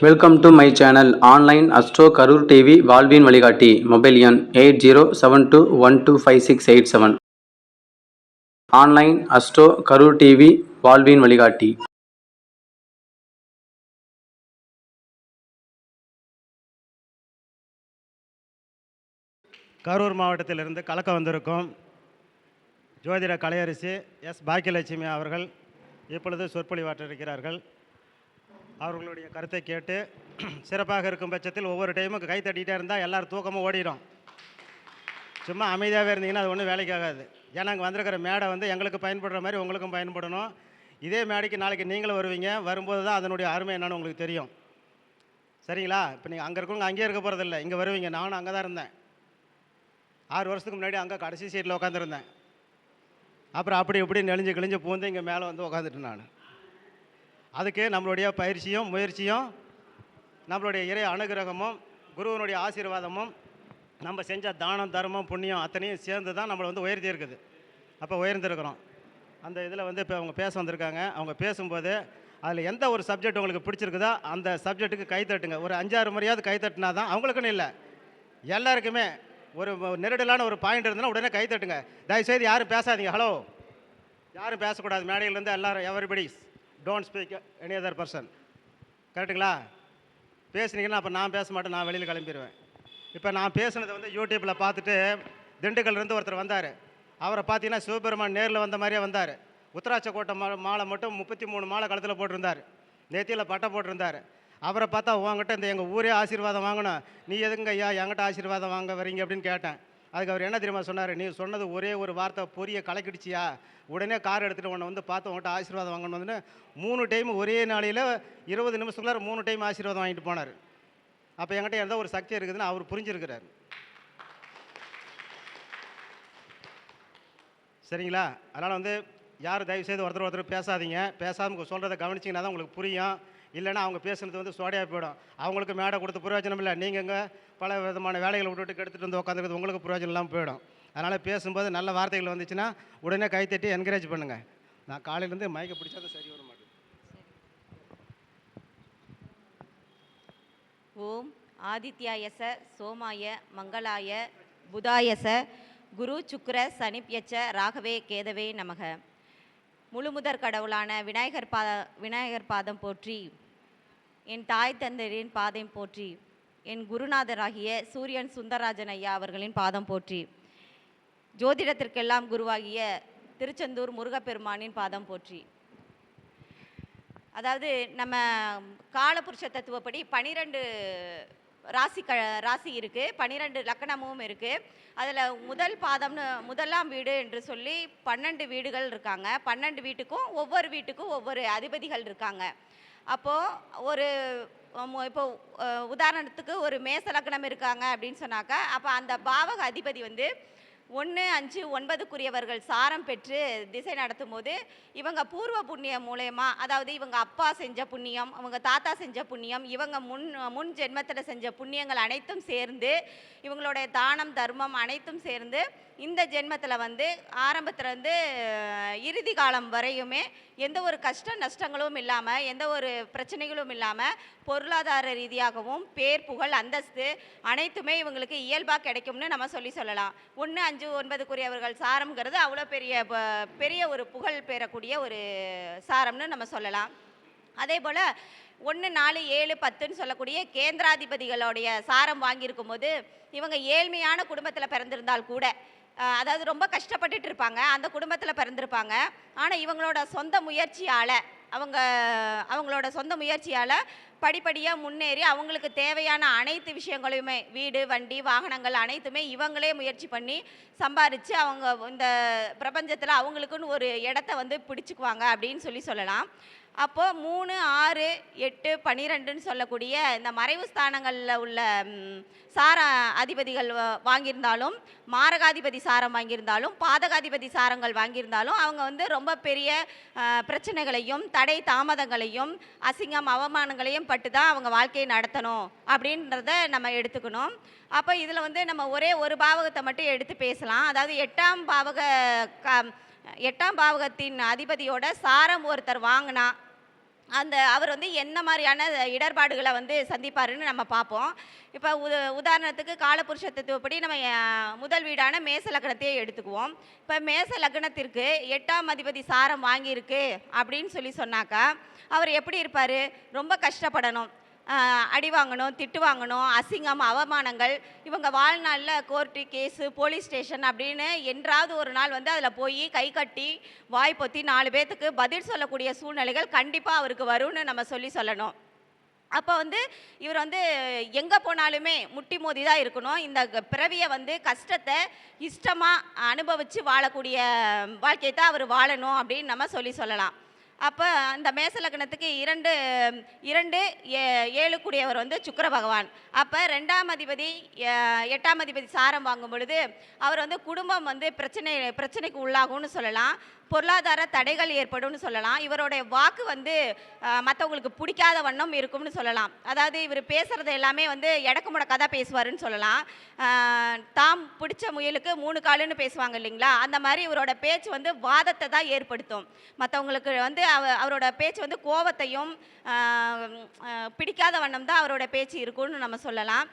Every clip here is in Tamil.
Welcome to my channel online astro Karur TV வாழ்வின் வழிகாட்டி மொபைல் எண் eight zero seven two one two five six eight seven online astro Karur TV வாழ்வின் வழிகாட்டி கரூர் மாவட்டத்திலிருந்து கலக்க வந்திருக்கும் ஜோதிட கலையரசி எஸ் பாக்கியலட்சுமி அவர்கள் இப்பொழுது சொற்பொழிவாற்றிருக்கிறார்கள். அவர்களுடைய கருத்தை கேட்டு சிறப்பாக இருக்கும் பட்சத்தில் ஒவ்வொரு டைமும் கை தட்டிகிட்டே இருந்தால் எல்லாரும் தூக்கமும் ஓடிடும். சும்மா அமைதியாகவே இருந்தீங்கன்னா அது ஒன்றும் வேலைக்கு ஆகாது. ஏன்னா அங்கே வந்திருக்கிற மேடை வந்து எங்களுக்கு பயன்படுற மாதிரி உங்களுக்கும் பயன்படணும். இதே மேடைக்கு நாளைக்கு நீங்களும் வருவீங்க. வரும்போது தான் அதனுடைய அருமை என்னன்னு உங்களுக்கு தெரியும். சரிங்களா? இப்போ நீங்கள் அங்கே இருக்கவங்க அங்கேயே இருக்க போகிறதில்ல இங்கே வருவீங்க. நானும் அங்கே தான் இருந்தேன். ஆறு வருஷத்துக்கு முன்னாடி அங்கே கடைசி சீட்டில் உட்காந்துருந்தேன் அப்புறம் அப்படி இப்படி நெளிஞ்சு கிழிஞ்சு பூந்து இங்கே மேலே வந்து உட்காந்துட்டு நான். அதுக்கு நம்மளுடைய பயிற்சியும் முயற்சியும் நம்மளுடைய இறை அனுகிரகமும் குருவனுடைய ஆசீர்வாதமும் நம்ம செஞ்ச தானம் தர்மம் புண்ணியம் அத்தனையும் சேர்ந்து தான் நம்மளை வந்து உயர்த்தியிருக்குது அப்போ உயர்ந்திருக்கிறோம். அந்த இதில் வந்து இப்போ அவங்க பேச வந்திருக்காங்க. அவங்க பேசும்போது அதில் எந்த ஒரு சப்ஜெக்ட் உங்களுக்கு பிடிச்சிருக்குதோ அந்த சப்ஜெக்ட்டுக்கு கைத்தட்டுங்க ஒரு அஞ்சாறு முறையாவது கைத்தட்டினா தான் அவங்களுக்குன்னு இல்லை. எல்லாருக்குமே ஒரு நெருடலான ஒரு பாயிண்ட் இருந்ததுன்னா உடனே கைத்தட்டுங்க தயவுசெய்து யாரும் பேசாதீங்க. ஹலோ யாரும் பேசக்கூடாது. மேடையிலேருந்து எல்லாரும் everybody don't speak any other person கரெக்டுங்களா பேசுனீங்கன்னா அப்போ நான் பேச மாட்டேன் நான் வெளியில் கிளம்பிடுவேன் இப்போ நான் பேசுனதை வந்து யூடியூப்பில் பார்த்துட்டு திண்டுக்கல்லேருந்து ஒருத்தர் வந்தார். அவரை பார்த்தீங்கன்னா சிவபெருமான் நேரில் வந்த மாதிரியே வந்தார். உத்தராட்ச கோட்டை மா மாலை மட்டும் முப்பத்தி மூணு மாலை கழுத்தில் போட்டிருந்தார். நெத்தியில் பட்டை போட்டிருந்தார். அவரை பார்த்தா உங்ககிட்ட இந்த எங்கள் ஊரே ஆசீர்வாதம் வாங்கணும். நீ எதுங்க ஐயா என்கிட்ட ஆசீர்வாதம் வாங்க வரீங்க அப்படின்னு கேட்டேன். அதுக்கு அவர் என்ன தெரியுமா சொன்னார்? நீ சொன்னது ஒரே ஒரு வார்த்தை பொரிய கலக்கிடுச்சியா உடனே கார் எடுத்துகிட்டு உன்னை வந்து பார்த்து உங்கள்கிட்ட ஆசீர்வாதம் வாங்கணும் வந்து மூணு டைம் ஒரே நாளையில் இருபது நிமிஷத்துக்குள்ளார மூணு டைம் ஆசீர்வாதம் வாங்கிட்டு போனார். அப்போ என்கிட்ட எந்த ஒரு சக்தி இருக்குதுன்னு அவர் புரிஞ்சிருக்கிறார். சரிங்களா? அதனால் வந்து யார் தயவுசெய்து ஒருத்தர் ஒருத்தர் பேசாதீங்க. பேசாமல் சொல்கிறத கவனிச்சிங்கன்னா தான் உங்களுக்கு புரியும். இல்லைன்னா அவங்க பேசுனது வந்து சோடையாக போயிடும். அவங்களுக்கு மேடை கொடுத்து பிரயோஜனம் இல்லை. நீங்கள் இங்கே பல விதமான வேலைகளை விட்டுட்டு கெடுத்துட்டு வந்து உட்காந்துருக்குது உங்களுக்கு பிரயோஜனம் இல்லாமல் போயிடும். அதனால் பேசும்போது நல்ல வார்த்தைகள் வந்துச்சுன்னா உடனே கைத்தட்டி என்கரேஜ் பண்ணுங்கள் நான் காலையிலேருந்து மயக்க பிடிச்சா தான் சரி வர மாட்டேன் ஓம் ஆதித்யாயச சோமாய மங்களாய புதாயச குரு சுக்கர சனிப்பியச்ச ராகவே கேதவே நமக. முழுமுதற் கடவுளான விநாயகர் பாத விநாயகர் பாதம் போற்றி என் தாய் தந்தரின் பாதம் போற்றி என் குருநாதராகிய சூரியன் சுந்தரராஜன் ஐயா அவர்களின் பாதம் போற்றி. ஜோதிடத்திற்கெல்லாம் குருவாகிய திருச்செந்தூர் முருகப்பெருமானின் பாதம் போற்றி. அதாவது நம்ம காலபுருஷ தத்துவப்படி பனிரெண்டு ராசி க ராசி இருக்குது பன்னிரெண்டு லக்கணமும் இருக்குது அதில் முதல் பாதம்னு முதலாம் வீடு என்று சொல்லி பன்னெண்டு வீடுகள் இருக்காங்க. பன்னெண்டு வீட்டுக்கும் ஒவ்வொரு வீட்டுக்கும் ஒவ்வொரு அதிபதிகள் இருக்காங்க. அப்போது ஒரு இப்போ உதாரணத்துக்கு ஒரு மேச லக்னம் இருக்காங்க அப்படின்னு சொன்னாக்கா அப்போ அந்த பாவக அதிபதி வந்து ஒன்று அஞ்சு ஒன்பதுக்குரியவர்கள் சாரம் பெற்று திசை நடத்தும் போது இவங்க பூர்வ புண்ணியம் மூலயமா அதாவது இவங்க அப்பா செஞ்ச புண்ணியம் அவங்க தாத்தா செஞ்ச புண்ணியம் இவங்க முன் முன் ஜென்மத்தில் செஞ்ச புண்ணியங்கள் அனைத்தும் சேர்ந்து இவங்களுடைய தானம் தர்மம் அனைத்தும் சேர்ந்து இந்த ஜென்மத்தில் வந்து ஆரம்பத்துலேருந்து இறுதி காலம் வரையுமே எந்த ஒரு கஷ்ட நஷ்டங்களும் இல்லாமல் எந்த ஒரு பிரச்சனைகளும் இல்லாமல் பொருளாதார ரீதியாகவும் பேர் புகழ் அந்தஸ்து அனைத்துமே இவங்களுக்கு இயல்பாக கிடைக்கும்னு நம்ம சொல்லி சொல்லலாம். ஒன்று அஞ்சு ஒன்பதுக்குரியவர்கள் சாரம்ங்கிறது அவ்வளோ பெரிய ப- பெரிய ஒரு புகழ் பெறக்கூடிய ஒரு சாரம்னு நம்ம சொல்லலாம். அதே போல் ஒன்று நாலு ஏழு பத்துன்னு சொல்லக்கூடிய கேந்திராதிபதிகளுடைய சாரம் வாங்கியிருக்கும் போது இவங்க ஏழ்மையான குடும்பத்தில் பிறந்திருந்தால் கூட அதாவது ரொம்ப கஷ்டப்பட்டுட்டு இருப்பாங்க. அந்த குடும்பத்தில் பிறந்திருப்பாங்க. ஆனால் இவங்களோட சொந்த முயற்சியால் அவங்க அவங்களோட சொந்த முயற்சியால் படிப்படியாக முன்னேறி அவங்களுக்கு தேவையான அனைத்து விஷயங்களையுமே வீடு வண்டி வாகனங்கள் அனைத்துமே இவங்களே முயற்சி பண்ணி சம்பாரித்து அவங்க இந்த பிரபஞ்சத்தில் அவங்களுக்குன்னு ஒரு இடத்த வந்து பிடிச்சிக்குவாங்க அப்படின்னு சொல்லி சொல்லலாம். அப்போது மூணு ஆறு எட்டு பன்னிரெண்டுன்னு சொல்லக்கூடிய இந்த மறைவு ஸ்தானங்களில் உள்ள சார அதிபதிகள் வாங்கியிருந்தாலும் மாரகாதிபதி சாரம் வாங்கியிருந்தாலும் பாதகாதிபதி சாரங்கள் வாங்கியிருந்தாலும் அவங்க வந்து ரொம்ப பெரிய பிரச்சனைகளையும் தடை தாமதங்களையும் அசிங்கம் அவமானங்களையும் பட்டு தான் அவங்க வாழ்க்கையை நடத்தணும் அப்படின்றத நம்ம எடுத்துக்கணும். அப்போ இதில் வந்து நம்ம ஒரே ஒரு பாவகத்தை மட்டும் எடுத்து பேசலாம். அதாவது எட்டாம் பாவக க எட்டாம் பாவகத்தின் அதிபதியோட சாரம் ஒருத்தர் வாங்கினா அந்த அவர் வந்து என்ன மாதிரியான இடர்பாடுகளை வந்து சந்திப்பாருன்னு நம்ம பார்ப்போம். இப்போ உத உதாரணத்துக்கு காலபுருஷ தத்துவப்படி நம்ம முதல் வீடான மேச லக்னத்தையே எடுத்துக்குவோம். இப்போ மேச லக்னத்திற்கு எட்டாம் அதிபதி சாரம் வாங்கியிருக்கு அப்படின்னு சொல்லி சொன்னாக்கா அவர் எப்படி இருப்பார்? ரொம்ப கஷ்டப்படணும். அடி வாங்கணும் திட்டு வாங்கணும் அசிங்கம் அவமானங்கள் இவங்க வாழ்நாளில் கோர்ட்டு கேஸு போலீஸ் ஸ்டேஷன் அப்படின்னு என்றாவது ஒரு நாள் வந்து அதில் போய் கை கட்டி வாய் பொத்தி நாலு பேர்த்துக்கு பதில் சொல்லக்கூடிய சூழ்நிலைகள் கண்டிப்பாக அவருக்கு வரும்னு நம்ம சொல்லி சொல்லணும். அப்போ வந்து இவர் வந்து எங்கே போனாலுமே முட்டி மோதி தான் இருக்கணும். இந்த பிறவியை வந்து கஷ்டத்தை இஷ்டமாக அனுபவித்து வாழக்கூடிய வாழ்க்கையை தான் அவர் வாழணும் அப்படின்னு நம்ம சொல்லி சொல்லலாம். அப்போ அந்த மேச லக்னத்துக்கு இரண்டு இரண்டு ஏ- ஏழு கூடியவர் வந்து சுக்கர பகவான். அப்போ ரெண்டாம் அதிபதி எட்டாம் அதிபதி சாரம் வாங்கும் பொழுது அவர் வந்து குடும்பம் வந்து பிரச்சனை பிரச்சனைக்கு உள்ளாகும்னு சொல்லலாம். பொருளாதார தடைகள் ஏற்படும்னு சொல்லலாம். இவருடைய வாக்கு வந்து மற்றவங்களுக்கு பிடிக்காத வண்ணம் இருக்கும்னு சொல்லலாம். அதாவது இவர் பேசுகிறது எல்லாமே வந்து எடக்கு முடக்காக தான் பேசுவாருன்னு சொல்லலாம். தாம் பிடிச்ச முயலுக்கு மூணு காலுன்னு பேசுவாங்க இல்லைங்களா? அந்த மாதிரி இவரோட பேச்சு வந்து வாதத்தை தான் ஏற்படுத்தும். மற்றவங்களுக்கு வந்து அவரோட பேச்சு வந்து கோவத்தையும் பிடிக்காத வண்ணம் தான் அவரோட பேச்சு இருக்கும்னு நம்ம சொல்லலாம்.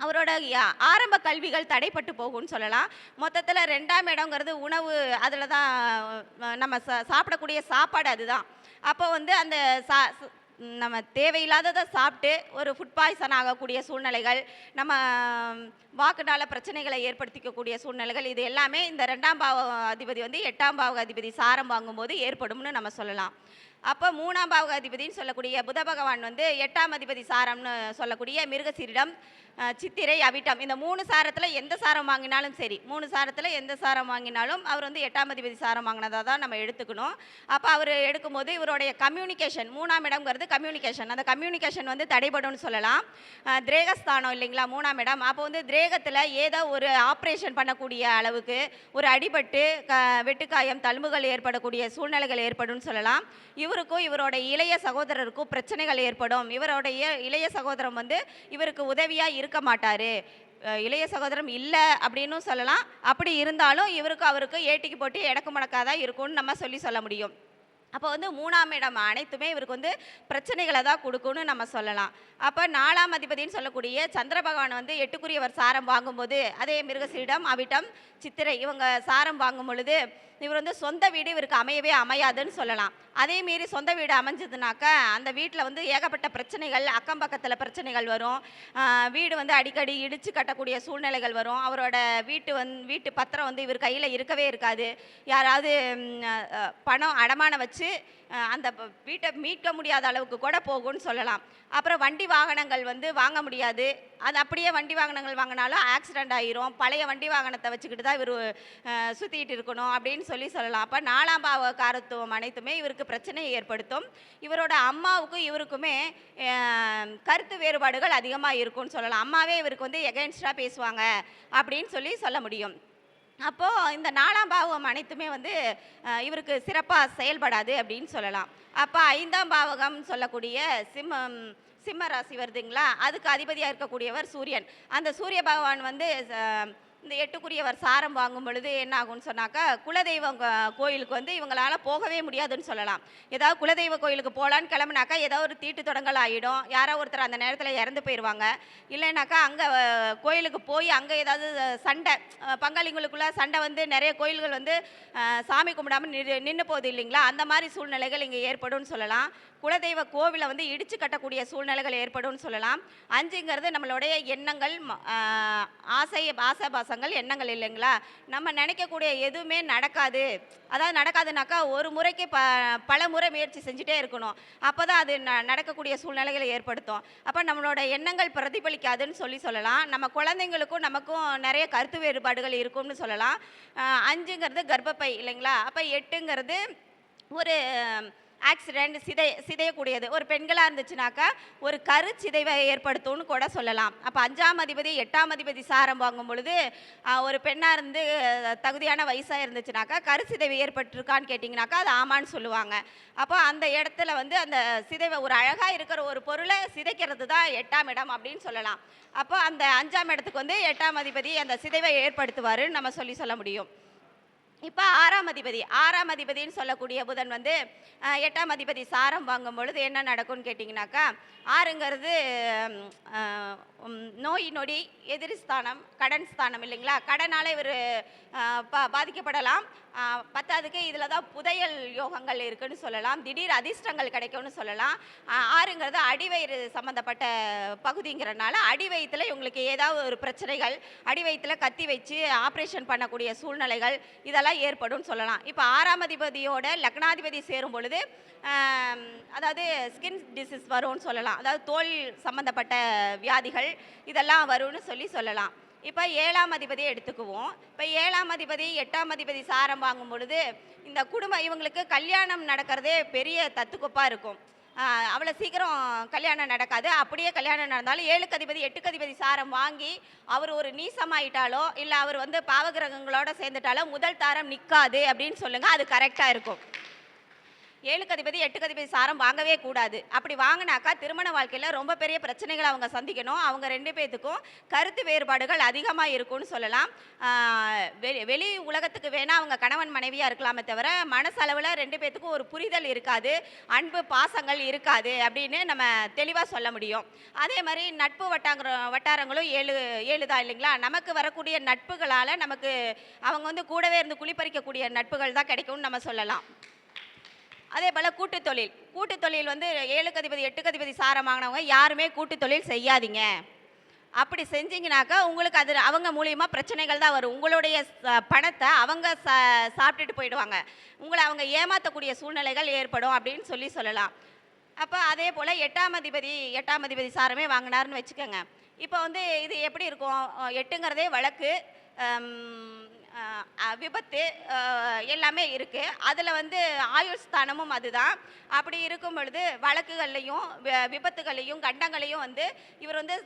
அவரோட யா- ஆரம்ப கல்விகள் தடைப்பட்டு போகும்னு சொல்லலாம். மொத்தத்தில் ரெண்டாம் இடங்கிறது உணவு அதில் தான் நம்ம சா சாப்பிடக்கூடிய சாப்பாடு அதுதான். அப்போ வந்து அந்த சா நம்ம தேவையில்லாததை சாப்பிட்டு ஒரு ஃபுட் பாய்சன் ஆகக்கூடிய சூழ்நிலைகள் நம்ம வாக்குனால பிரச்சனைகளை ஏற்படுத்திக்கக்கூடிய சூழ்நிலைகள் இது எல்லாமே இந்த ரெண்டாம் பாவ அதிபதி வந்து எட்டாம் பாவ அதிபதி சாரம் வாங்கும்போது ஏற்படும்னு நம்ம சொல்லலாம். அப்போ மூணாம் பாவக சொல்லக்கூடிய புத பகவான் வந்து எட்டாம் அதிபதி சாரம்னு சொல்லக்கூடிய மிருகசீரிடம் சித்திரை அவிட்டம். இந்த மூணு சாரத்தில் எந்த சாரம் வாங்கினாலும் சரி மூணு சாரத்தில் எந்த சாரம் வாங்கினாலும் அவர் வந்து எட்டாம் அதிபதி சாரம் வாங்கினதாக தான் நம்ம எடுத்துக்கணும். அப்போ அவர் எடுக்கும்போது இவருடைய கம்யூனிகேஷன் மூணாம் இடம்ங்கிறது கம்யூனிகேஷன் அந்த கம்யூனிகேஷன் வந்து தடைபடும்னு சொல்லலாம். திரேகஸ்தானம் இல்லைங்களா மூணாம் இடம். அப்போ வந்து திரேகத்தில் ஏதோ ஒரு ஆப்ரேஷன் பண்ணக்கூடிய அளவுக்கு ஒரு அடிபட்டு க வெட்டுக்காயம் தழும்புகள் ஏற்படக்கூடிய சூழ்நிலைகள் ஏற்படும்னு சொல்லலாம். இவருக்கும் இவரோட இளைய சகோதரருக்கும் பிரச்சனைகள் ஏற்படும். இவருடைய இளைய சகோதரம் வந்து இவருக்கு உதவியாக இருக்க மாட்டார். இளைய சகோதரம் இல்லை அப்படின்னும் சொல்லலாம். அப்படி இருந்தாலும் இவருக்கு அவருக்கு ஏட்டிக்கு போட்டு இடக்கு மடக்காக தான் இருக்கும்னு நம்ம சொல்லி சொல்ல முடியும். அப்போ வந்து மூணாம் இடம் அனைத்துமே இவருக்கு வந்து பிரச்சனைகளை தான் கொடுக்கும்னு நம்ம சொல்லலாம். அப்போ நாலாம் அதிபதின்னு சொல்லக்கூடிய சந்திர பகவான் வந்து எட்டுக்குரியவர் சாரம் வாங்கும்போது அதே மிருகசீடம் அவிட்டம் சித்திரை இவங்க சாரம் வாங்கும் பொழுது இவர் வந்து சொந்த வீடு இவருக்கு அமையவே அமையாதுன்னு சொல்லலாம். அதே மீறி சொந்த வீடு அமைஞ்சதுனாக்கா அந்த வீட்டில் வந்து ஏகப்பட்ட பிரச்சனைகள் அக்கம் பக்கத்தில் பிரச்சனைகள் வரும். வீடு வந்து அடிக்கடி இடித்து கட்டக்கூடிய சூழ்நிலைகள் வரும். அவரோட வீட்டு வந் வீட்டு பத்திரம் வந்து இவர் கையில் இருக்கவே இருக்காது. யாராவது பணம் அடமானம் வச்சு வச்சு அந்த வீட்டை மீட்க முடியாத அளவுக்கு கூட போகும்னு சொல்லலாம். அப்புறம் வண்டி வாகனங்கள் வந்து வாங்க முடியாது. அது அப்படியே வண்டி வாகனங்கள் வாங்கினாலும் ஆக்சிடெண்ட் ஆகிரும் பழைய வண்டி வாகனத்தை வச்சுக்கிட்டு தான் இவர் சுற்றிக்கிட்டு இருக்கணும் அப்படின்னு சொல்லி சொல்லலாம். அப்போ நாலாம் பாவ காரத்துவம் அனைத்துமே இவருக்கு பிரச்சனையை ஏற்படுத்தும். இவரோட அம்மாவுக்கும் இவருக்குமே கருத்து வேறுபாடுகள் அதிகமாக இருக்கும்னு சொல்லலாம். அம்மாவே இவருக்கு வந்து எகென்ஸ்டாக பேசுவாங்க அப்படின்னு சொல்லி சொல்ல முடியும். அப்போது இந்த நாலாம் பாவகம் அனைத்துமே வந்து இவருக்கு சிறப்பாக செயல்படாது அப்படின்னு சொல்லலாம். அப்போ ஐந்தாம் பாவகம் சொல்லக்கூடிய சிம்மம் சிம்ம ராசி வருதுங்களா? அதுக்கு அதிபதியாக இருக்கக்கூடியவர் சூரியன். அந்த சூரிய பகவான் வந்து இந்த எட்டுக்குரியவர் சாரம் வாங்கும் பொழுது என்ன ஆகும்னு சொன்னாக்கா குலதெய்வம் கோயிலுக்கு வந்து இவங்களால போகவே முடியாதுன்னு சொல்லலாம். ஏதாவது குலதெய்வ கோயிலுக்கு போகலான்னு கிளம்புனாக்கா ஏதோ ஒரு தீட்டு தொடங்கல் ஆகிடும் யாரோ ஒருத்தர் அந்த நேரத்தில் இறந்து போயிடுவாங்க இல்லைனாக்கா அங்கே கோயிலுக்கு போய் அங்கே ஏதாவது சண்டை அஹ், பங்காளிங்களுக்குள்ள சண்டை வந்து நிறைய கோயில்கள் வந்து சாமி கும்பிடாமல் நின்று நின்று போகுது இல்லைங்களா? அந்த மாதிரி சூழ்நிலைகள் இங்கே ஏற்படும்னு சொல்லலாம். குலதெய்வ கோவிலை வந்து இடிச்சு கட்டக்கூடிய சூழ்நிலைகள் ஏற்படும்னு சொல்லலாம். அஞ்சுங்கிறது நம்மளுடைய எண்ணங்கள் ஆசை ஆசாபாசங்கள் எண்ணங்கள் இல்லைங்களா? நம்ம நினைக்கக்கூடிய எதுவுமே நடக்காது. அதாவது நடக்காதுனாக்கா ஒரு முறைக்கு ப பல முறை முயற்சி செஞ்சுட்டே இருக்கணும். அப்போ தான் அது ந நடக்கக்கூடிய சூழ்நிலைகளை ஏற்படுத்தும். அப்போ நம்மளோட எண்ணங்கள் பிரதிபலிக்காதுன்னு சொல்லி சொல்லலாம். நம்ம குழந்தைங்களுக்கும் நமக்கும் நிறைய கருத்து வேறுபாடுகள் இருக்கும்னு சொல்லலாம். அஞ்சுங்கிறது கர்ப்பப்பை இல்லைங்களா? அப்போ எட்டுங்கிறது ஒரு ஆக்சிடெண்ட் சிதை சிதையக்கூடியது. ஒரு பெண்களாக இருந்துச்சுனாக்கா ஒரு கரு சிதைவை ஏற்படுத்தும்னு கூட சொல்லலாம். அப்போ அஞ்சாம் அதிபதி எட்டாம் அதிபதி சாரம் வாங்கும் பொழுது ஒரு பெண்ணாக இருந்து தகுதியான வயசாக இருந்துச்சுனாக்கா கரு சிதைவு ஏற்பட்டிருக்கான்னு கேட்டிங்கனாக்கா அது ஆமான்னு சொல்லுவாங்க. அப்போ அந்த இடத்துல வந்து அந்த சிதைவை ஒரு அழகாக இருக்கிற ஒரு பொருளை சிதைக்கிறது தான் எட்டாம் இடம் அப்படின்னு சொல்லலாம். அப்போ அந்த அஞ்சாம் இடத்துக்கு வந்து எட்டாம் அதிபதி அந்த சிதைவை ஏற்படுத்துவாருன்னு நம்ம சொல்லி சொல்ல முடியும். இப்போ ஆறாம் அதிபதி ஆறாம் அதிபதின்னு சொல்லக்கூடிய புதன் வந்து எட்டாம் அதிபதி சாரம் வாங்கும் பொழுது என்ன நடக்கும்னு கேட்டிங்கனாக்கா ஆறுங்கிறது நோய் நொடி எதிரி ஸ்தானம் கடன் ஸ்தானம் இல்லைங்களா? கடனால் இவர் பா பாதிக்கப்படலாம். பத்தாவதுக்கு இதில் தான் புதையல் யோகங்கள் இருக்குன்னு சொல்லலாம். திடீர் அதிர்ஷ்டங்கள் கிடைக்கும்னு சொல்லலாம். ஆறுங்கிறது அடிவயிறு சம்மந்தப்பட்ட பகுதிங்கிறனால அடி வயிற்றுல இவங்களுக்கு ஏதாவது ஒரு பிரச்சனைகள் அடி வயிற்றுல கத்தி வச்சு ஆப்ரேஷன் பண்ணக்கூடிய சூழ்நிலைகள் இதெல்லாம் ஏற்படும் சொல்லலாம். இப்போ ஆறாம் அதிபதியோட லக்னாதிபதி சேரும் பொழுது அதாவது ஸ்கின் டிசீஸ் வரும்னு சொல்லலாம். அதாவது தோல் சம்மந்தப்பட்ட வியாதிகள் இதெல்லாம் வரும்னு சொல்லி சொல்லலாம். இப்போ ஏழாம் அதிபதியை எடுத்துக்குவோம். இப்போ ஏழாம் அதிபதி எட்டாம் அதிபதி சாரம் வாங்கும் பொழுது இந்த குடும்பம் இவங்களுக்கு கல்யாணம் நடக்கிறதே பெரிய தத்துக்குப்பாக இருக்கும். அவ்வளோ சீக்கிரம் கல்யாணம் நடக்காது. அப்படியே கல்யாணம் நடந்தாலும் ஏழுக்கு அதிபதி எட்டுக்கு அதிபதி சாரம் வாங்கி அவர் ஒரு நீசமாயிட்டாலோ இல்லை அவர் வந்து பாவகிரகங்களோட சேர்ந்துட்டாலோ முதல் தாரம் நிற்காது அப்படின்னு சொல்லுங்கள் அது கரெக்டாக இருக்கும். ஏழு கதிபதி எட்டு கதிபதி சாரம் வாங்கவே கூடாது. அப்படி வாங்கினாக்கா திருமண வாழ்க்கையில் ரொம்ப பெரிய பிரச்சனைகளை அவங்க சந்திக்கணும். அவங்க ரெண்டு பேர்த்துக்கும் கருத்து வேறுபாடுகள் அதிகமாக இருக்கும்னு சொல்லலாம். வெளி வெளி உலகத்துக்கு வேணால் அவங்க கணவன் மனைவியாக இருக்கலாமே தவிர மனசளவில் ரெண்டு பேர்த்துக்கும் ஒரு புரிதல் இருக்காது. அன்பு பாசங்கள் இருக்காது அப்படின்னு நம்ம தெளிவாக சொல்ல முடியும். அதே மாதிரி நட்பு வட்டாங்கிற வட்டாரங்களும் ஏழு ஏழு தான் இல்லைங்களா? நமக்கு வரக்கூடிய நட்புகளால் நமக்கு அவங்க வந்து கூடவே இருந்து குளிப்பறிக்கக்கூடிய நட்புகள் தான் கிடைக்கும்னு நம்ம சொல்லலாம். அதே போல் கூட்டுத் தொழில். கூட்டுத் தொழில் வந்து ஏழுக்கு அதிபதி எட்டுக்கு அதிபதி சாரம் வாங்கினவங்க யாருமே கூட்டுத் தொழில் செய்யாதீங்க. அப்படி செஞ்சீங்கனாக்கா உங்களுக்கு அது அவங்க மூலியமாக பிரச்சனைகள் தான் வரும். உங்களுடைய பணத்தை அவங்க சா சாப்பிட்டுட்டு போயிடுவாங்க. உங்களை அவங்க ஏமாற்றக்கூடிய சூழ்நிலைகள் ஏற்படும் அப்படின்னு சொல்லி சொல்லலாம். அப்போ அதே போல் எட்டாம் அதிபதி எட்டாம் அதிபதி சாரமே வாங்கினாருன்னு வச்சுக்கோங்க. இப்போ வந்து இது எப்படி இருக்கும்? எட்டுங்கிறதே வழக்கு. விபத்து எல்லாமே இருக்குது அதில் வந்து ஆயுள் ஸ்தானமும் அதுதான். அப்படி இருக்கும் பொழுது வழக்குகள்லையும் விபத்துகளையும் கண்டங்களையும் வந்து இவர் வந்து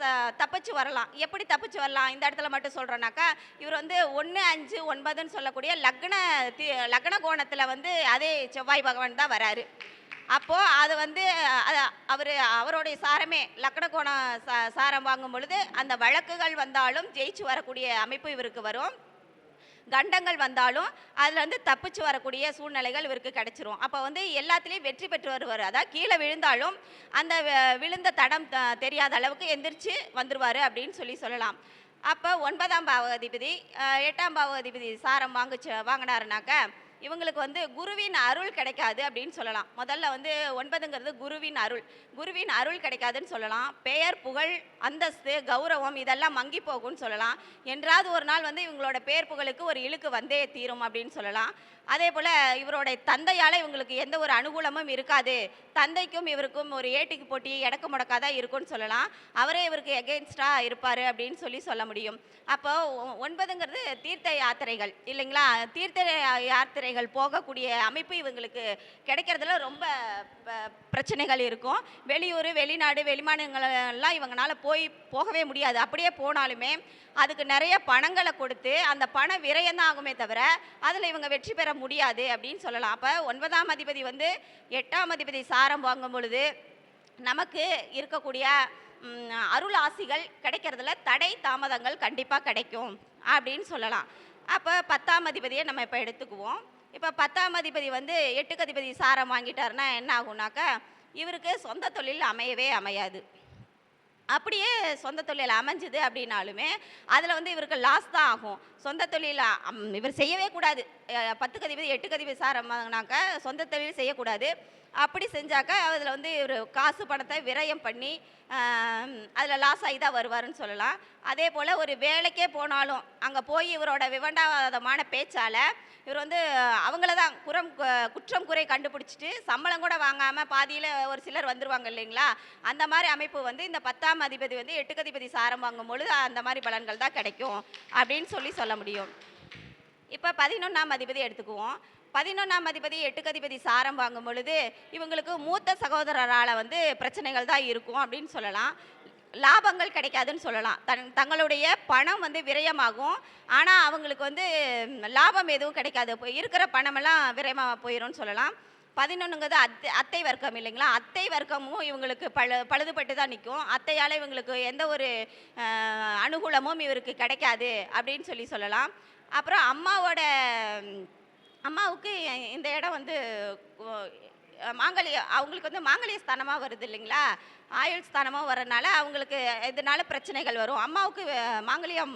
தப்பிச்சு வரலாம். எப்படி தப்பிச்சு வரலாம்? இந்த இடத்துல மட்டும் சொல்கிறோன்னாக்கா இவர் வந்து ஒன்று அஞ்சு ஒன்பதுன்னு சொல்லக்கூடிய லக்ன தி லக்ன கோணத்தில் வந்து அதே செவ்வாய் பகவான் தான் வராரு. அப்போது அது வந்து அவர் அவருடைய சாரமே லக்கண கோணம் சா சாரம் வாங்கும் பொழுது அந்த வழக்குகள் வந்தாலும் ஜெயிச்சு வரக்கூடிய அமைப்பு இவருக்கு வரும். கண்டங்கள் வந்தாலும் அதில் வந்து தப்பிச்சு வரக்கூடிய சூழ்நிலைகள் இவருக்கு கிடைச்சிரும். அப்போ வந்து எல்லாத்துலேயும் வெற்றி பெற்று வருவார். அதாவது கீழே விழுந்தாலும் அந்த விழுந்த தடம் தெரியாத அளவுக்கு எந்திரிச்சு வந்துடுவார் அப்படின்னு சொல்லி சொல்லலாம். அப்போ ஒன்பதாம் பாவகதிபதி எட்டாம் பாவகதிபதி சாரம் வாங்குச்சு வாங்கினாருனாக்க இவங்களுக்கு வந்து குருவின் அருள் கிடைக்காது அப்படின்னு சொல்லலாம். முதல்ல வந்து ஒன்பதுங்கிறது குருவின் அருள். குருவின் அருள் கிடைக்காதுன்னு சொல்லலாம். பெயர் புகழ் அந்தஸ்து கௌரவம் இதெல்லாம் மங்கி போகும்னு சொல்லலாம். என்றாவது ஒரு நாள் வந்து இவங்களோட பேர் புகழுக்கு ஒரு இழுக்கு வந்தே தீரும் அப்படின்னு சொல்லலாம். அதே போல் இவருடைய தந்தையால் இவங்களுக்கு எந்த ஒரு அனுகூலமும் இருக்காது. தந்தைக்கும் இவருக்கும் ஒரு ஏட்டிக்கு போட்டி இடக்கு முடக்காக தான் இருக்கும்னு சொல்லலாம். அவரே இவருக்கு எகெயின்ஸ்டாக இருப்பார் அப்படின்னு சொல்லி சொல்ல முடியும். அப்போ ஒ- ஒன்பதுங்கிறது தீர்த்த யாத்திரைகள் இல்லைங்களா? தீர்த்த யாத்திரைகள் போகக்கூடிய அமைப்பு இவங்களுக்கு கிடைக்கிறதுல ரொம்ப பிரச்சனைகள் இருக்கும். வெளியூர் வெளிநாடு வெளிமாநிலங்களெல்லாம் இவங்களால போய் போகவே முடியாது. அப்படியே போனாலுமே அதுக்கு நிறைய பணங்களை கொடுத்து அந்த பண விரயம் தான் ஆகுமே தவிர அதில் இவங்க வெற்றி பெற முடியாது அப்படின்னு சொல்லலாம். அப்போ ஒன்பதாம் அதிபதி வந்து எட்டாம் அதிபதி சாரம் வாங்கும் பொழுது நமக்கு இருக்கக்கூடிய அருள் ஆசிகள் கிடைக்கிறதுல தடை தாமதங்கள் கண்டிப்பாக கிடைக்கும் அப்படின்னு சொல்லலாம். அப்போ பத்தாம் அதிபதியை நம்ம இப்போ எடுத்துக்குவோம். இப்போ பத்தாம் அதிபதி வந்து எட்டுக்கு அதிபதி சாரம் வாங்கிட்டாருன்னா என்ன ஆகும்னாக்கா இவருக்கு சொந்த தொழில் அமையவே அமையாது. அப்படியே சொந்த தொழில் அமைஞ்சுது அப்படின்னாலுமே அதில் வந்து இவருக்கு லாஸ் தான் ஆகும். சொந்த தொழில் அம், இவர் செய்யவே கூடாது. பத்து பத்துக்கு அதிபதி எட்டுக்கு அதிபதி சாரம்னாக்கா சொந்த தொழில் செய்யக்கூடாது. அப்படி செஞ்சாக்கா அதில் வந்து இவர் காசு பணத்தை விரயம் பண்ணி அதில் லாஸ் ஆகி தான் வருவாருன்னு சொல்லலாம். அதே போல் ஒரு வேலைக்கே போனாலும் அங்கே போய் இவரோட விவண்டாவாதமான பேச்சால் இவர் வந்து அவங்கள தான் குறம் குற்றம் குறை கண்டுபிடிச்சிட்டு சம்பளம் கூட வாங்காமல் பாதியில் ஒரு சிலர் வந்துருவாங்க இல்லைங்களா? அந்த மாதிரி அமைப்பு வந்து இந்த பத்தாம் அதிபதி வந்து எட்டுக்கதிபதி சாரம் வாங்கும் பொழுது அந்த மாதிரி பலன்கள் தான் கிடைக்கும் அப்படின்னு சொல்லி சொல்ல முடியும். இப்போ பதினொன்றாம் அதிபதி எடுத்துக்குவோம். பதினொன்றாம் அதிபதி எட்டுக்கு அதிபதி சாரம் வாங்கும் பொழுது இவங்களுக்கு மூத்த சகோதரரால் வந்து பிரச்சனைகள் தான் இருக்கும் அப்படின்னு சொல்லலாம். லாபங்கள் கிடைக்காதுன்னு சொல்லலாம். தன் தங்களுடைய பணம் வந்து விரயமாகும். ஆனால் அவங்களுக்கு வந்து லாபம் எதுவும் கிடைக்காது. இப்போ இருக்கிற பணமெல்லாம் விரயமாக போயிடும்னு சொல்லலாம். பதினொன்றுங்கிறது அத்தை அத்தை வர்க்கம் இல்லைங்களா? அத்தை வர்க்கமும் இவங்களுக்கு பழு பழுதுபட்டு தான் நிற்கும். அத்தையால் இவங்களுக்கு எந்த ஒரு அனுகூலமும் இவருக்கு கிடைக்காது அப்படின்னு சொல்லி சொல்லலாம். அப்புறம் அம்மாவோட அம்மாவுக்கு இந்த இடம் வந்து ஓ- மாங்கல்ய அவங்களுக்கு வந்து மாங்கல்ய ஸ்தானமாக வருது இல்லைங்களா? ஆயுள் ஸ்தானமாக வரனால அவங்களுக்கு இதனால பிரச்சனைகள் வரும். அம்மாவுக்கு அஹ், மாங்கல்யம்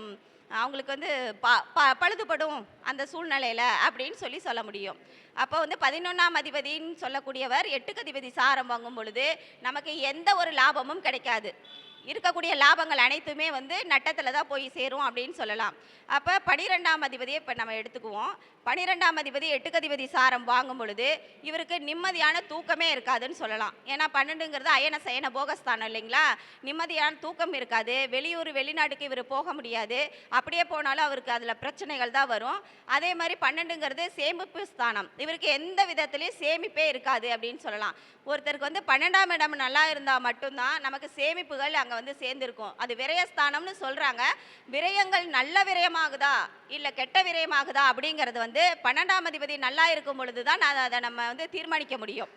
அவங்களுக்கு வந்து ப ப பழுதுபடும் அந்த சூழ்நிலையில் அப்படின்னு சொல்லி சொல்ல முடியும். அப்போ வந்து பதினொன்றாம் அதிபதின்னு சொல்லக்கூடியவர் எட்டுக்கு அதிபதி சாரம் வாங்கும் பொழுது நமக்கு எந்த ஒரு லாபமும் கிடைக்காது. இருக்கக்கூடிய லாபங்கள் அனைத்துமே வந்து நட்டத்தில் தான் போய் சேரும் அப்படின்னு சொல்லலாம். அப்போ பனிரெண்டாம் அதிபதியை இப்போ நம்ம எடுத்துக்குவோம். பனிரெண்டாம் அதிபதி எட்டுக்கு அதிபதி சாரம் வாங்கும் பொழுது இவருக்கு நிம்மதியான தூக்கமே இருக்காதுன்னு சொல்லலாம். ஏன்னா பன்னெண்டுங்கிறது அயன சயன போகஸ்தானம் இல்லைங்களா? நிம்மதியான தூக்கம் இருக்காது. வெளியூர் வெளிநாட்டுக்கு இவர் போக முடியாது. அப்படியே போனாலும் அவருக்கு அதில் பிரச்சனைகள் தான் வரும். அதே மாதிரி பன்னெண்டுங்கிறது சேமிப்பு ஸ்தானம். இவருக்கு எந்த விதத்துலேயும் சேமிப்பே இருக்காது அப்படின்னு சொல்லலாம். ஒருத்தருக்கு வந்து பன்னெண்டாம் இடம் நல்லா இருந்தால் மட்டும்தான் நமக்கு சேமிப்புகள் அங்கே வந்து சேர்ந்துருக்கும். அது விரயஸ்தானம்னு சொல்கிறாங்க விரயங்கள் நல்ல விரயமாகுதா? இல்லை கெட்ட விரயமாகுதா? அப்படிங்கிறது வந்து பன்னெண்டாம் அதிபதி நல்லா இருக்கும் பொழுது தான் நான் அதை நம்ம வந்து தீர்மானிக்க முடியும்.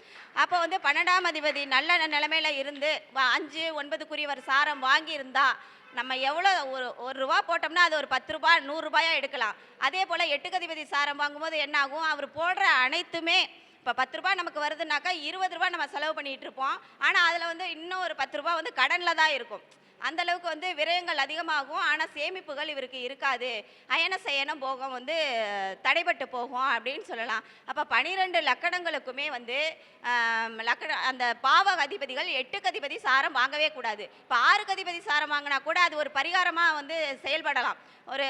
அப்போ வந்து பன்னெண்டாம் அதிபதி நல்ல நிலைமையில் இருந்து அஞ்சு ஒன்பதுக்குரியவர் சாரம் வாங்கியிருந்தா நம்ம எவ்வளோ ஒரு ஒரு ரூபா போட்டோம்னா அது ஒரு பத்து ரூபா நூறுரூபாயா எடுக்கலாம். அதே போல் எட்டுக்கதிபதி சாரம் வாங்கும்போது என்ன ஆகும்? அவர் போடுற அனைத்துமே இப்போ பத்து ரூபா நமக்கு வருதுனாக்கா இருபது ரூபா நம்ம செலவு பண்ணிகிட்டு இருப்போம். ஆனால் அதில் வந்து இன்னும் ஒரு பத்து ரூபா வந்து கடனில் தான் இருக்கும். அந்த அளவுக்கு வந்து விரயங்கள் அதிகமாகும். ஆனால் சேமிப்புகள் இவருக்கு இருக்காது. அயன சயனம் போகம் வந்து தடைபட்டு போகும் அப்படின்னு சொல்லலாம். அப்போ பனிரெண்டு லக்கணங்களுக்குமே வந்து லக்கண அந்த பாவ அதிபதிகள் எட்டுக்கு அதிபதி சாரம் வாங்கவே கூடாது. இப்போ ஆறுக்கு அதிபதி சாரம் வாங்கினா கூட அது ஒரு பரிகாரமாக வந்து செயல்படலாம். ஒரு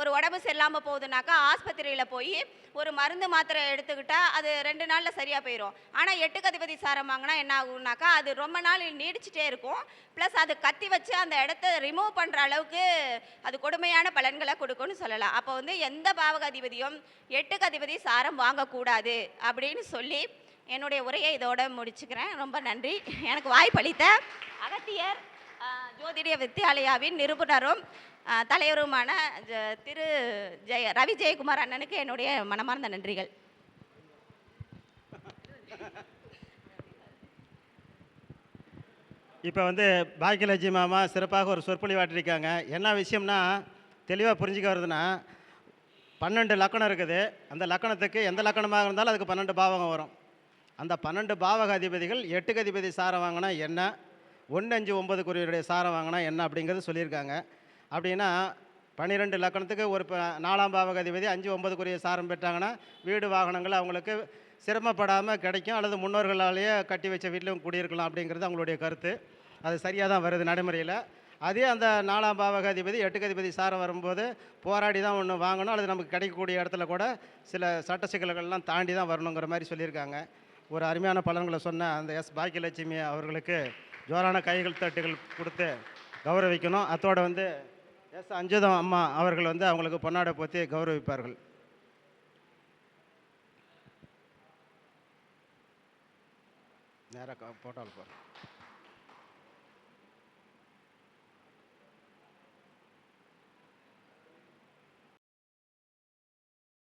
ஒரு உடம்பு சரியில்லாமல் போகுதுனாக்கா ஆஸ்பத்திரியில் போய் ஒரு மருந்து மாத்திரை எடுத்துக்கிட்டால் அது ரெண்டு நாளில் சரியாக போயிடும் ஆனால் எட்டுக்கு அதிபதி சாரம் வாங்கினா என்ன ஆகும்னாக்கா அது ரொம்ப நாள் நீடிச்சிட்டே இருக்கும். ப்ளஸ் அது கத்தி வச்சு வச்சு அந்த இடத்த ரிமூவ் பண்ணுற அளவுக்கு அது கொடுமையான பலன்களை கொடுக்கும்னு சொல்லலாம். அப்போ வந்து எந்த பாவக அதிபதியும் எட்டுக்கு அதிபதி சாரம் வாங்கக்கூடாது அப்படின்னு சொல்லி என்னுடைய உரையை இதோட முடிச்சுக்கிறேன். ரொம்ப நன்றி. எனக்கு வாய்ப்பளித்த அகத்தியர் ஆஹ், ஜோதிட வித்யாலயாவின் நிருபுணரும் தலைவருமான திரு ஜெய ரவி ஜெயக்குமார் அண்ணனுக்கு என்னுடைய மனமார்ந்த நன்றிகள். இப்போ வந்து பாக்கியலட்சுமி மாமா சிறப்பாக ஒரு சொற்பொழிவாட்டிருக்காங்க என்ன விஷயம்னா தெளிவாக புரிஞ்சுக்க வருதுன்னா பன்னெண்டு லக்கணம் இருக்குது. அந்த லக்கணத்துக்கு எந்த லக்கணமாக இருந்தாலும் அதுக்கு பன்னெண்டு பாவகம் வரும். அந்த பன்னெண்டு பாவக அதிபதிகள் எட்டுக்கு அதிபதி சாரம் வாங்கினா என்ன? ஒன்று அஞ்சு ஒன்பது குறியுடைய சாரம் வாங்கினா என்ன அப்படிங்கிறது சொல்லியிருக்காங்க. அப்படின்னா பன்னிரெண்டு லக்கணத்துக்கு ஒரு ப நாலாம் பாவக அதிபதி அஞ்சு குரிய சாரம் பெற்றாங்கன்னா வீடு வாகனங்கள் அவங்களுக்கு சிரமப்படாமல் கிடைக்கும் அல்லது முன்னோர்களாலேயே கட்டி வச்ச வீட்டிலும் குடியிருக்கலாம் அப்படிங்கிறது அவங்களுடைய கருத்து. அது சரியாக தான் வருது நடைமுறையில். அதே அந்த நாலாம் பாவக எட்டுக்கதிபதி எட்டுக்கு சாரம் வரும்போது போராடி தான் ஒன்று வாங்கணும். அல்லது நமக்கு கிடைக்கக்கூடிய இடத்துல கூட சில சட்ட சிக்கல்கள்லாம் தாண்டி தான் வரணுங்கிற மாதிரி சொல்லியிருக்காங்க. ஒரு அருமையான பலன்களை சொன்ன அந்த எஸ். பாக்கியலட்சுமி அவர்களுக்கு ஜோரான கைகள் தட்டுகள் கொடுத்து கௌரவிக்கணும். அத்தோடு வந்து எஸ். அஞ்சுதம் அம்மா அவர்கள் வந்து அவங்களுக்கு பொன்னாடை போற்றி கௌரவிப்பார்கள். जा है पोर्टल पर।